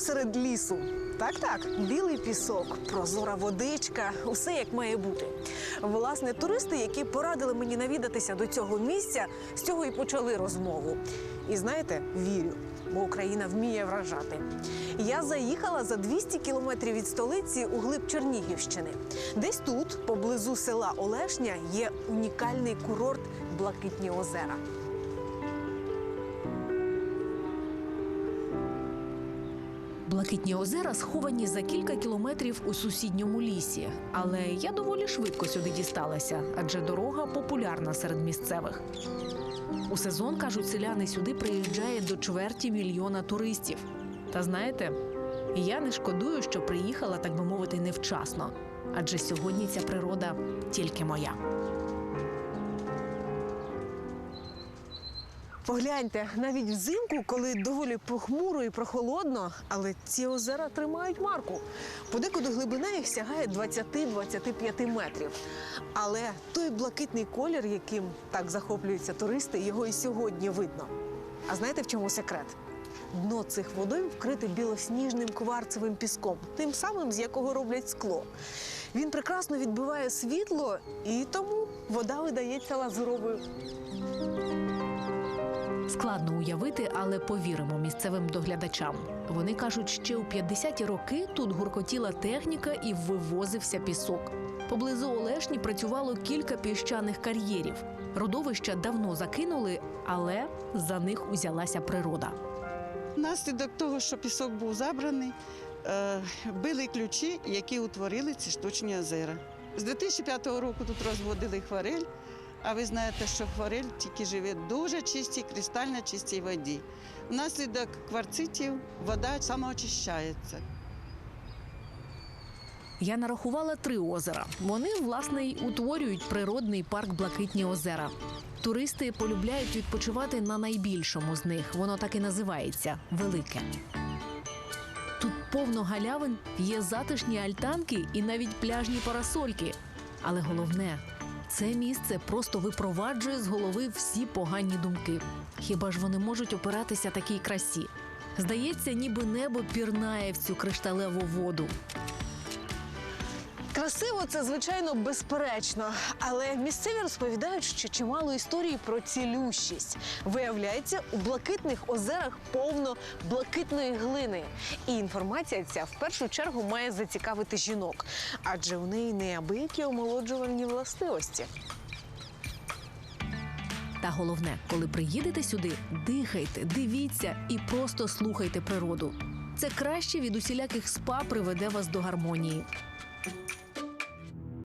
посеред лісу. Так, так, білий пісок, прозора водичка, усе як має бути. Власне, туристи, які порадили мені навідатися до цього місця, з цього і почали розмову. І знаєте, вірю, бо Україна вміє вражати. Я заїхала за 200 кілометрів від столиці у глиб Чернігівщини. Десь тут, поблизу села Олешня, є унікальний курорт Блакитні озера. Блакитні озера сховані за кілька кілометрів у сусідньому лісі. Але я доволі швидко сюди дісталася, адже дорога популярна серед місцевих. У сезон, кажуть, селяни сюди приїжджає до чверті мільйона туристів. Та знаєте, я не шкодую, що приїхала, так би мовити, невчасно. Адже сьогодні ця природа тільки моя. Погляньте, навіть взимку, коли доволі похмуро і прохолодно, але ці озера тримають марку. Подекуди глибина їх сягає 20-25 метрів. Але той блакитний колір, яким так захоплюються туристи, його і сьогодні видно. А знаєте, в чому секрет? Дно цих водойм вкрите білосніжним кварцевим піском, тим самим, з якого роблять скло. Він прекрасно відбиває світло, і тому вода видається лазуровою. Складно уявити, але повіримо місцевим доглядачам. Вони кажуть, ще у 50-ті роки тут гуркотіла техніка і вивозився пісок. Поблизу Олешні працювало кілька піщаних кар'єрів. Родовища давно закинули, але за них узялася природа. Внаслідок того, що пісок був забраний, е, били ключі, які утворили ці штучні озера. З 2005 року тут розводили хварель, а ви знаєте, що хварель тільки живе в дуже чистій, кристально чистій воді. Внаслідок кварцитів вода самоочищається. Я нарахувала три озера. Вони, власне, й утворюють природний парк Блакитні озера. Туристи полюбляють відпочивати на найбільшому з них. Воно так і називається Велике. Тут повно галявин, є затишні альтанки і навіть пляжні парасольки. Але головне, це місце просто випроваджує з голови всі погані думки. Хіба ж вони можуть опиратися такій красі? Здається, ніби небо пірнає в цю кришталеву воду. Красиво це звичайно безперечно, але місцеві розповідають, що чимало історій про цілющість. Виявляється, у блакитних озерах повно блакитної глини. І інформація ця в першу чергу має зацікавити жінок, адже у неї неабиякі омолоджувальні властивості. Та головне, коли приїдете сюди, дихайте, дивіться і просто слухайте природу. Це краще від усіляких спа приведе вас до гармонії.